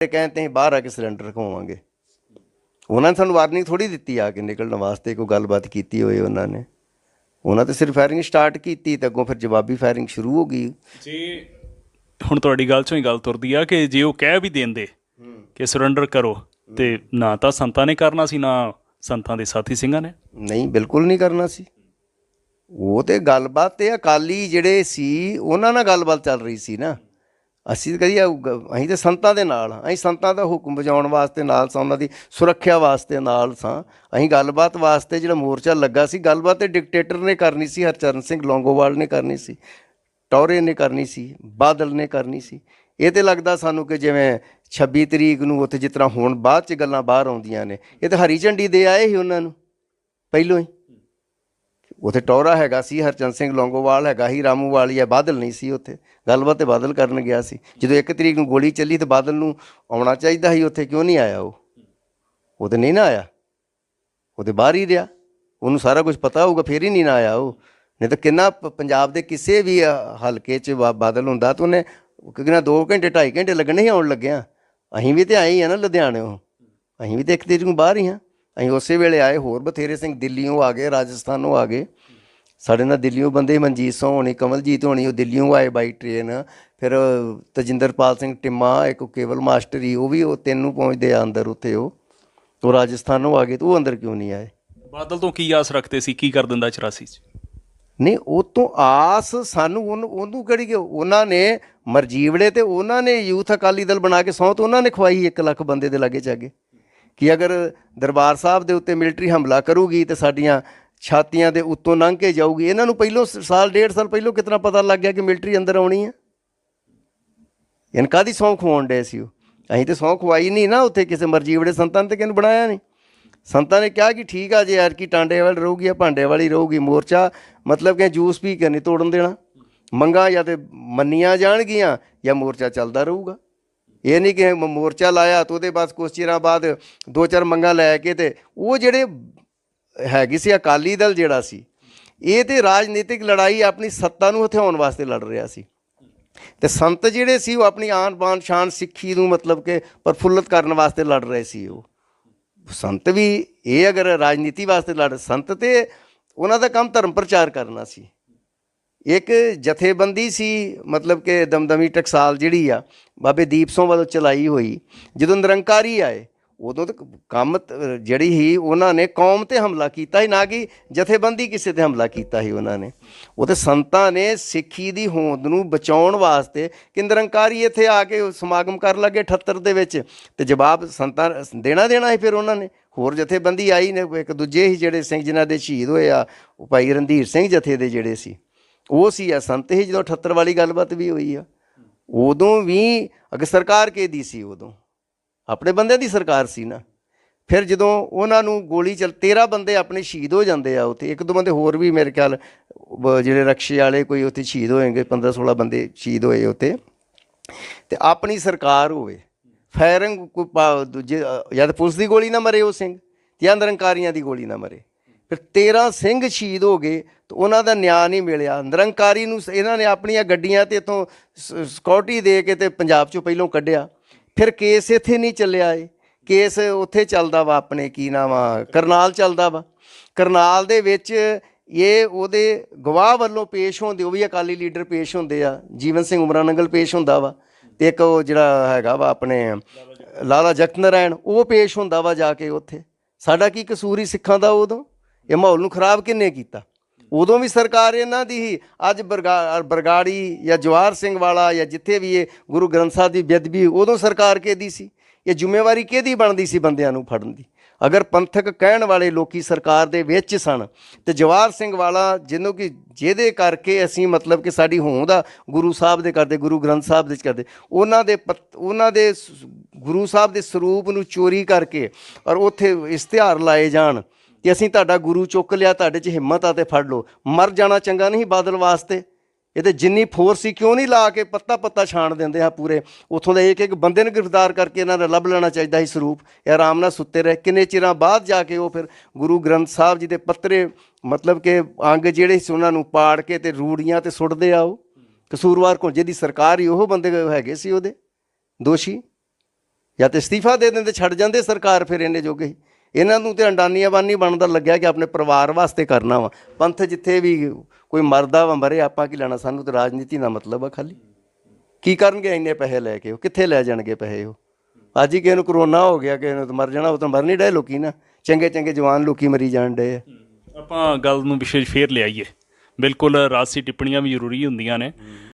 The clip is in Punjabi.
ਤੇ ਕਹਿੰਦੇ ਅਸੀਂ ਬਾਹਰ ਆ ਕੇ ਸਿਲੰਡਰ ਰਖਵਾਵਾਂਗੇ। ਉਹਨਾਂ ਨੇ ਸਾਨੂੰ ਵਾਰਨਿੰਗ ਥੋੜੀ ਦਿੱਤੀ ਆ ਕੇ ਨਿਕਲਣ ਵਾਸਤੇ ਕੋਈ ਗੱਲਬਾਤ ਕੀਤੀ ਹੋਏ ਉਹਨਾਂ ਨੇ। ਉਹਨਾਂ ਤੇ ਸਿਰਫ ਫਾਇਰਿੰਗ ਸਟਾਰਟ ਕੀਤੀ ਤੇ ਅੱਗੋਂ ਫਿਰ ਜਵਾਬੀ ਫਾਇਰਿੰਗ ਸ਼ੁਰੂ ਹੋ ਗਈ। ਜੇ ਹੁਣ ਤੁਹਾਡੀ ਗੱਲ ਚੋਂ ਹੀ ਗੱਲ ਤੁਰਦੀ ਆ ਕਿ ਜੇ ਉਹ ਕਹਿ ਵੀ ਦਿੰਦੇ ਕਿ ਸਰੈਂਡਰ ਕਰੋ ਤੇ ਨਾ ਤਾਂ ਸੰਤਾਂ ਨੇ ਕਰਨਾ ਸੀ ਨਾ ਸੰਤਾਂ ਦੇ ਸਾਥੀ ਸਿੰਘਾਂ ਨੇ। ਨਹੀਂ ਬਿਲਕੁਲ ਨਹੀਂ ਕਰਨਾ ਸੀ। ਉਹ ਤੇ ਗੱਲਬਾਤ ਤੇ ਅਕਾਲੀ ਜਿਹੜੇ ਸੀ ਉਹਨਾਂ ਨਾਲ ਗੱਲਬਾਤ ਚੱਲ ਰਹੀ ਸੀ ਨਾ। ਅਸੀਂ ਤਾਂ ਕਦੀ ਅਸੀਂ ਤਾਂ ਸੰਤਾਂ ਦੇ ਨਾਲ ਹਾਂ। ਅਸੀਂ ਸੰਤਾਂ ਦਾ ਹੁਕਮ ਬਜਾਉਣ ਵਾਸਤੇ ਨਾਲ ਸਾਂ, ਉਹਨਾਂ ਦੀ ਸੁਰੱਖਿਆ ਵਾਸਤੇ ਨਾਲ ਸਾਂ। ਅਸੀਂ ਗੱਲਬਾਤ ਵਾਸਤੇ ਜਿਹੜਾ ਮੋਰਚਾ ਲੱਗਾ ਸੀ, ਗੱਲਬਾਤ ਤੇ ਡਿਕਟੇਟਰ ਨੇ ਕਰਨੀ ਸੀ, ਹਰਚਰਨ ਸਿੰਘ ਲੌਂਗੋਵਾਲ ਨੇ ਕਰਨੀ ਸੀ, ਟੌਰੇ ਨੇ ਕਰਨੀ ਸੀ, ਬਾਦਲ ਨੇ ਕਰਨੀ ਸੀ। ਇਹ ਤੇ ਲੱਗਦਾ ਸਾਨੂੰ ਕਿ ਜਿਵੇਂ 26 ਤਰੀਕ ਨੂੰ ਉੱਥੇ ਜਿਸ ਤਰ੍ਹਾਂ ਹੁਣ ਬਾਅਦ ਚ ਗੱਲਾਂ ਬਾਹਰ ਆਉਂਦੀਆਂ ਨੇ, ਇਹ ਤਾਂ ਹਰੀ ਝੰਡੀ ਦੇ ਆਏ ਹੀ ਉਹਨਾਂ ਨੂੰ, ਪਹਿਲੋਂ ਹੀ। ਉੱਥੇ ਟੌਰਾ ਹੈਗਾ ਸੀ, ਹਰਚੰਦ ਸਿੰਘ ਲੌਂਗੋਵਾਲ ਹੈਗਾ ਸੀ ਰਾਮੂਵਾਲੀ ਹੈ, ਬਾਦਲ ਨਹੀਂ ਸੀ ਉੱਥੇ। ਗੱਲਬਾਤ ਤੇ ਬਾਦਲ ਕਰਨ ਗਿਆ ਸੀ। ਜਦੋਂ ਇੱਕ ਤਰੀਕ ਨੂੰ ਗੋਲੀ ਚੱਲੀ ਤੇ ਬਾਦਲ ਨੂੰ ਆਉਣਾ ਚਾਹੀਦਾ ਸੀ, ਉੱਥੇ ਕਿਉਂ ਨਹੀਂ ਆਇਆ ਉਹ? ਉਹ ਤੇ ਨਹੀਂ ਨਾ ਆਇਆ। ਉਹ ਤੇ ਬਾਹਰ ਹੀ ਰਿਹਾ। ਉਹਨੂੰ ਸਾਰਾ ਕੁਝ ਪਤਾ ਹੋਊਗਾ, ਫੇਰ ਹੀ ਨਹੀਂ ਨਾ ਆਇਆ ਉਹ। ਨਹੀਂ ਤਾਂ ਕਿੰਨਾ ਪ- ਪੰਜਾਬ ਦੇ ਕਿਸੇ ਵੀ ਹਲਕੇ 'ਚ ਬਾ- ਬਾਦਲ ਹੁੰਦਾ ਤਾਂ ਉਹਨੇ ਕਿੰਨਾ 2 ਘੰਟੇ 2.5 ਘੰਟੇ ਲੱਗਣੇ ਹੀ ਆਉਣ ਲੱਗਿਆ। ਅਸੀਂ ਵੀ ਤੇ ਆਏ ਹੀ ਆ ਨਾ ਲੁਧਿਆਣਿਓਂ ਅਸੀਂ ਵੀ ਤੇ ਇੱਕ ਤਰੀਕ ਨੂੰ ਬਾਹਰ ਹੀ ਹਾਂ। ਅਸੀਂ ਉਸੇ ਵੇਲੇ ਆਏ ਹੋਰ ਬਥੇਰੇ ਸਿੰਘ ਦਿੱਲੀੋਂ ਆ ਗਏ ਰਾਜਸਥਾਨੋਂ ਆ ਗਏ। ਸਾਡੇ ਨਾਲ ਦਿੱਲੀੋਂ ਬੰਦੇ ਮਨਜੀਤ ਸਿੰਘ ਹੋਣੀ ਕਮਲਜੀਤ ਹੋਣੀ ਉਹ ਦਿੱਲੀੋਂ ਆਏ ਬਾਈ ਟ੍ਰੇਨ ਫਿਰ ਤਜਿੰਦਰਪਾਲ ਸਿੰਘ ਟਿੰਮਾ ਇੱਕ ਕੇਵਲ ਮਾਸਟਰ ਹੀ ਉਹ ਵੀ ਉਹ ਤਿੰਨ ਨੂੰ ਪਹੁੰਚਦੇ ਆ ਅੰਦਰ ਉੱਥੇ ਉਹ। ਉਹ ਰਾਜਸਥਾਨੋਂ ਆ ਗਏ ਤੇ ਅੰਦਰ ਕਿਉਂ ਨਹੀਂ ਆਏ? ਬਾਦਲ ਤੋਂ ਕੀ ਆਸ ਰੱਖਦੇ ਸੀ ਕੀ ਕਰ ਦਿੰਦਾ 84 ਚ? ਨਹੀਂ ਉਹ ਤੋਂ ਆਸ ਸਾਨੂੰ ਉਹਨੂੰ ਉਹਨੂੰ ਕਿਹੜੀ ਕਿ ਉਹਨਾਂ ਨੇ ਮਰਜੀਵੜੇ ਤੇ ਉਹਨਾਂ ਨੇ ਯੂਥ ਅਕਾਲੀ ਦਲ ਬਣਾ ਕੇ ਸਹੁੰ ਤੇ ਉਹਨਾਂ ਨੇ ਖਵਾਈ 1 ਲੱਖ ਬੰਦੇ ਦੇ ਲਾਗੇ ਚਾਗੇ ਕਿ ਅਗਰ ਦਰਬਾਰ ਸਾਹਿਬ ਦੇ ਉੱਤੇ ਮਿਲਟਰੀ ਹਮਲਾ ਕਰੂਗੀ ਤੇ ਸਾਡੀਆਂ ਛਾਤੀਆਂ ਦੇ ਉੱਤੋਂ ਲੰਘ ਕੇ ਜਾਊਗੀ, ਇਹਨਾਂ ਨੂੰ ਪਹਿਲੋਂ ਸ- ਸਾਲ, ਡੇਢ ਸਾਲ ਪਹਿਲੋਂ ਕਿਤਨਾ ਪਤਾ ਲੱਗ ਗਿਆ ਕਿ ਮਿਲਟਰੀ ਅੰਦਰ ਆਉਣੀ ਹੈ ਇਹਨਾਂ ਕਾਦੀ ਸਹੁੰ ਖਵਾਉਣ ਡੇ ਸੀ ਉਹ? ਅਸੀਂ ਤੇ ਸਹੁੰ ਖਵਾਈ ਨਹੀਂ ਨਾ ਉੱਥੇ ਕਿਸੇ ਮਰਜ਼ੀ ਵੜੇ ਸੰਤਾਂ ਨੇ ਤੇ ਕਿਹਨੂੰ ਬਣਾਇਆ ਨਹੀਂ। ਸੰਤਾਂ ਨੇ ਕਿਹਾ ਕਿ ਠੀਕ ਆ ਜੇ ਯਾਰ ਕੀ ਟਾਂਡੇ ਵਾਲੀ ਰਹੂਗੀ ਆ ਭਾਂਡੇ ਵਾਲੀ ਰਹੂਗੀ, ਮੋਰਚਾ ਮਤਲਬ ਕਿ ਜੂਸ ਪੀ ਕੇ ਨਹੀਂ ਤੋੜਨ ਦੇਣਾ। ਮੰਗਾ ਜਾਂ ਤੇ ਮੰਨੀਆਂ ਜਾਣਗੀਆਂ ਜਾਂ ਮੋਰਚਾ ਚੱਲਦਾ ਰਹੂਗਾ। ਇਹ ਨਹੀਂ ਕਿ ਮੋਰਚਾ ਲਾਇਆ ਤੇ ਉਹਦੇ ਬਾਅਦ ਕੁਛ ਚਿਰਾਂ ਬਾਅਦ ਦੋ ਚਾਰ ਮੰਗਾਂ ਲੈ ਕੇ ਤੇ ਉਹ ਜਿਹੜੇ ਹੈਗੀ ਸੀ ਅਕਾਲੀ ਦਲ ਜਿਹੜਾ ਸੀ, ਇਹ ਤੇ ਰਾਜਨੀਤਿਕ ਲੜਾਈ ਆਪਣੀ ਸੱਤਾ ਨੂੰ ਹਥਿਆਉਣ ਵਾਸਤੇ ਲੜ ਰਿਹਾ ਸੀ। ਤੇ ਸੰਤ ਜਿਹੜੇ ਸੀ ਉਹ ਆਪਣੀ ਆਨ ਬਾਨ ਸ਼ਾਨ ਸਿੱਖੀ ਨੂੰ ਮਤਲਬ ਕਿ ਪ੍ਰਫੁੱਲਤ ਕਰਨ ਵਾਸਤੇ ਲੜ ਰਹੇ ਸੀ ਉਹ। ਸੰਤ ਵੀ ਇਹ ਅਗਰ ਰਾਜਨੀਤੀ ਵਾਸਤੇ ਲੜ, ਸੰਤ ਤੇ ਉਹਨਾਂ ਦਾ ਕੰਮ ਧਰਮ ਪ੍ਰਚਾਰ ਕਰਨਾ ਸੀ। ਇੱਕ ਜਥੇਬੰਦੀ ਸੀ, ਮਤਲਬ ਕਿ ਦਮਦਮੀ ਟਕਸਾਲ ਜਿਹੜੀ ਆ, ਬਾਬੇ ਦੀਪ ਸਿੰਘ ਵੱਲੋਂ ਚਲਾਈ ਹੋਈ, ਜਦੋਂ ਨਿਰੰਕਾਰੀ ਆਏ, ਉਦੋਂ ਤੱਕ ਕੰਮ ਜਿਹੜੀ ਹੀ ਉਹਨਾਂ ਨੇ ਕੌਮ ਤੇ ਹਮਲਾ ਕੀਤਾ ਹੀ ਨਾ ਕਿ ਜਥੇਬੰਦੀ ਕਿਸੇ ਤੇ ਹਮਲਾ ਕੀਤਾ ਹੀ ਉਹਨਾਂ ਨੇ। ਉਹ ਤੇ ਸੰਤਾਂ ਨੇ ਸਿੱਖੀ ਦੀ ਹੋਂਦ ਨੂੰ ਬਚਾਉਣ ਵਾਸਤੇ ਕਿ ਨਿਰੰਕਾਰੀ ਇੱਥੇ ਆ ਕੇ ਸਮਾਗਮ ਕਰਨ ਲੱਗੇ 78 ਦੇ ਵਿੱਚ, ਤੇ ਜਵਾਬ ਸੰਤਾਂ ਦੇਣਾ ਦੇਣਾ ਹੀ ਫਿਰ ਉਹਨਾਂ ਨੇ। ਹੋਰ ਜਥੇਬੰਦੀ ਆਈ ਨੇ, ਇੱਕ ਦੂਜੇ ਹੀ ਜਿਹੜੇ ਸਿੰਘ ਜਿਨ੍ਹਾਂ ਦੇ ਸ਼ਹੀਦ ਹੋਏ ਆ, ਉਹ ਭਾਈ ਰਣਧੀਰ ਸਿੰਘ ਜਥੇ ਦੇ ਜਿਹੜੇ ਸੀ। ਉਹ ਸੀ ਆ, ਸੰਤ ਹੀ ਜਦੋਂ 78 ਵਾਲੀ ਗੱਲਬਾਤ ਵੀ ਹੋਈ ਆ। ਉਦੋਂ ਵੀ ਅਗਰ ਸਰਕਾਰ ਕਿਹਦੀ ਸੀ ਉਦੋਂ? ਆਪਣੇ ਬੰਦਿਆਂ ਦੀ ਸਰਕਾਰ ਸੀ ਨਾ। ਫਿਰ ਜਦੋਂ ਉਹਨਾਂ ਨੂੰ ਗੋਲੀ ਚੱਲ 13 ਬੰਦੇ ਆਪਣੇ ਸ਼ਹੀਦ ਹੋ ਜਾਂਦੇ ਆ ਉੱਥੇ। ਇੱਕ ਦੋ ਬੰਦੇ ਹੋਰ ਵੀ ਮੇਰੇ ਖਿਆਲ ਜਿਹੜੇ ਰਕਸ਼ੇ ਵਾਲੇ ਕੋਈ ਉੱਥੇ ਸ਼ਹੀਦ ਹੋਏਗੇ 15 16 ਬੰਦੇ ਸ਼ਹੀਦ ਹੋਏ ਉੱਥੇ। ਤੇ ਆਪਣੀ ਸਰਕਾਰ ਹੋਵੇ। ਫਾਇਰਿੰਗ ਕੋਈ ਦੂਜੇ ਜਾਂ ਤਾਂ ਪੁਲਿਸ ਦੀ ਗੋਲੀ ਨਾ ਮਰੇ ਉਹ ਸਿੰਘ ਜਾਂ ਨਿਰੰਕਾਰੀਆਂ ਦੀ ਗੋਲੀ ਨਾ ਮਰੇ। ਫਿਰ 13 ਸਿੰਘ ਸ਼ਹੀਦ ਹੋ ਗਏ, ਤੇ ਉਹਨਾਂ ਦਾ ਨਿਆਂ ਨਹੀਂ ਮਿਲਿਆ। ਨਿਰੰਕਾਰੀ ਨੂੰ ਸ- ਇਹਨਾਂ ਨੇ ਆਪਣੀਆਂ ਗੱਡੀਆਂ ਤੇ ਇਥੋਂ ਸਿਕਿਉਰਿਟੀ ਦੇ ਕੇ ਤੇ ਪੰਜਾਬ ਚੋਂ ਪਹਿਲੋਂ ਕੱਢਿਆ। ਫਿਰ ਕੇਸ ਇੱਥੇ ਨਹੀਂ ਚੱਲਿਆ ਏ। ਕੇਸ ਉੱਥੇ ਚੱਲਦਾ ਵਾ ਆਪਣੇ, ਕੀ ਨਾਮ ਆ, ਕਰਨਾਲ ਚੱਲਦਾ ਵਾ। ਕਰਨਾਲ ਦੇ ਵਿੱਚ ਇਹ ਉਹਦੇ ਗਵਾਹ ਵੱਲੋਂ ਪੇਸ਼ ਹੁੰਦੇ, ਉਹ ਵੀ ਅਕਾਲੀ ਲੀਡਰ ਪੇਸ਼ ਹੁੰਦੇ ਆ। ਜੀਵਨ ਸਿੰਘ ਉਮਰਾਨੰਗਲ ਪੇਸ਼ ਹੁੰਦਾ ਵਾ। ਤੇ ਇੱਕ ਉਹ ਜਿਹੜਾ ਹੈਗਾ ਵਾ ਆਪਣੇ, ਲਾਲਾ ਜਗਤ ਨਾਰਾਇਣ, ਉਹ ਪੇਸ਼ ਹੁੰਦਾ ਵਾ ਜਾ ਕੇ ਉੱਥੇ। ਸਾਡਾ ਕੀ ਕਸੂਰ ਹੀ ਸਿੱਖਾਂ ਦਾ ਉਦੋਂ? ਇਹ ਮਾਹੌਲ ਨੂੰ ਖਰਾਬ ਕਿੰਨੇ ਕੀਤਾ? ਉਦੋਂ ਵੀ ਸਰਕਾਰ ਇਹਨਾਂ ਦੀ ਹੀ, ਅੱਜ ਬਰਗਾ- ਬਰਗਾੜੀ ਜਾਂ ਜਵਾਹਰ ਸਿੰਘ ਵਾਲਾ ਜਾਂ ਜਿੱਥੇ ਵੀ ਇਹ ਗੁਰੂ ਗ੍ਰੰਥ ਸਾਹਿਬ ਦੀ ਬੇਅਦਬੀ ਉਦੋਂ ਸਰਕਾਰ ਕਿਹਦੀ ਸੀ? ਇਹ ਜ਼ਿੰਮੇਵਾਰੀ ਕਿਹਦੀ ਬਣਦੀ ਸੀ ਬੰਦਿਆਂ ਨੂੰ ਫੜਨ ਦੀ? ਅਗਰ ਪੰਥਕ ਕਹਿਣ ਵਾਲੇ ਲੋਕੀ ਸਰਕਾਰ ਦੇ ਵਿੱਚ ਸਨ ਤੇ ਜਵਾਹਰ ਸਿੰਘ ਵਾਲਾ ਜਿਹਨੂੰ ਕਿ ਜਿਹਦੇ ਕਰਕੇ ਅਸੀਂ ਮਤਲਬ ਕਿ ਸਾਡੀ ਹੋਂਦ ਆ, ਗੁਰੂ ਸਾਹਿਬ ਦੇ ਕਰਦੇ, ਗੁਰੂ ਗ੍ਰੰਥ ਸਾਹਿਬ ਦੇ ਕਰਦੇ, ਉਹਨਾਂ ਦੇ ਪਤ- ਉਹਨਾਂ ਦੇ ਗੁਰੂ ਸਾਹਿਬ ਦੇ ਸਰੂਪ ਨੂੰ ਚੋਰੀ ਕਰਕੇ ਔਰ ਉੱਥੇ ਇਸ਼ਤਿਹਾਰ ਲਾਏ ਜਾਣ ਕਿ ਅਸੀਂ ਤੁਹਾਡਾ ਗੁਰੂ ਚੁੱਕ ਲਿਆ, ਤੁਹਾਡੇ 'ਚ ਹਿੰਮਤ ਆ ਤੇ ਫੜ ਲਓ। ਮਰ ਜਾਣਾ ਚੰਗਾ ਨਹੀਂ ਬਾਦਲ ਵਾਸਤੇ। ਇਹ ਤੇ ਜਿੰਨੀ ਫੋਰਸ ਸੀ, ਕਿਉਂ ਨਹੀਂ ਲਾ ਕੇ ਪੱਤਾ ਪੱਤਾ ਛਾਣ ਦਿੰਦੇ ਆ ਪੂਰੇ? ਉਥੋਂ ਦੇ ਇੱਕ ਇੱਕ ਬੰਦੇ ਨੂੰ ਗ੍ਰਿਫਤਾਰ ਕਰਕੇ ਇਹਨਾਂ ਦਾ ਲੱਭ ਲੈਣਾ ਚਾਹੀਦਾ ਸੀ ਸਰੂਪ। ਇਹ ਆਰਾਮ ਨਾਲ ਸੁੱਤੇ ਰਹੇ। ਕਿੰਨੇ ਚਿਰਾਂ ਬਾਅਦ ਜਾ ਕੇ ਉਹ ਫਿਰ ਗੁਰੂ ਗ੍ਰੰਥ ਸਾਹਿਬ ਜੀ ਦੇ ਪੱਤਰੇ, ਮਤਲਬ ਕਿ ਅੰਗ ਜਿਹੜੇ ਸੀ ਉਹਨਾਂ ਨੂੰ ਪਾੜ ਕੇ ਤੇ ਰੂੜੀਆਂ ਤੇ ਸੁੱਟਦੇ ਆ ਉਹ? ਕਸੂਰਵਾਰ ਕੋਲ ਜਿਹਦੀ ਸਰਕਾਰ ਹੀ ਉਹ ਬੰਦੇ ਹੈਗੇ ਸੀ ਉਹਦੇ? ਦੋਸ਼ੀ? ਜਾਂ ਤੇ ਅਸਤੀਫਾ ਦੇ ਦਿੰਦੇ, ਛੱਡ ਜਾਂਦੇ ਸਰਕਾਰ ਫਿਰ ਇਹਨੇ ਜੋਗੇ ਇਹਨਾਂ ਨੂੰ ਤੇ ਅੰਡਾਨੀਆ ਬਾਨੀ ਬਣਦਾ, ਲੱਗਿਆ ਕਿ ਆਪਣੇ ਪਰਿਵਾਰ ਵਾਸਤੇ ਕਰਨਾ ਵਾ। ਪੰਥ ਜਿੱਥੇ ਵੀ ਕੋਈ ਮਰਦਾ ਵਾ, ਮਰੇ, ਆਪਾਂ ਕੀ ਲੈਣਾ? ਸਾਨੂੰ ਤੇ ਰਾਜਨੀਤੀ ਦਾ ਮਤਲਬ ਆ ਖਾਲੀ। ਕੀ ਕਰਨਗੇ ਇੰਨੇ ਪੈਸੇ ਲੈ ਕੇ ਉਹ? ਕਿੱਥੇ ਲੈ ਜਾਣਗੇ ਪੈਸੇ ਉਹ? ਅੱਜ ਹੀ ਕਿਸੇ ਨੂੰ ਕਰੋਨਾ ਹੋ ਗਿਆ, ਕਿਸੇ ਨੂੰ ਮਰ ਜਾਣਾ, ਉਹ ਤਾਂ ਮਰ ਨਹੀਂ ਡੇ ਲੋਕੀ ਨਾ। ਚੰਗੇ ਚੰਗੇ ਜਵਾਨ ਲੋਕੀ ਮਰੀ ਜਾਣ ਡਏ ਆ। ਆਪਾਂ ਗੱਲ ਨੂੰ ਵਿਸ਼ੇਸ਼ ਫੇਰ ਲਿਆਈਏ। ਬਿਲਕੁਲ ਰਾਜਸੀ ਟਿੱਪਣੀਆਂ ਵੀ ਜ਼ਰੂਰੀ ਹੁੰਦੀਆਂ ਨੇ।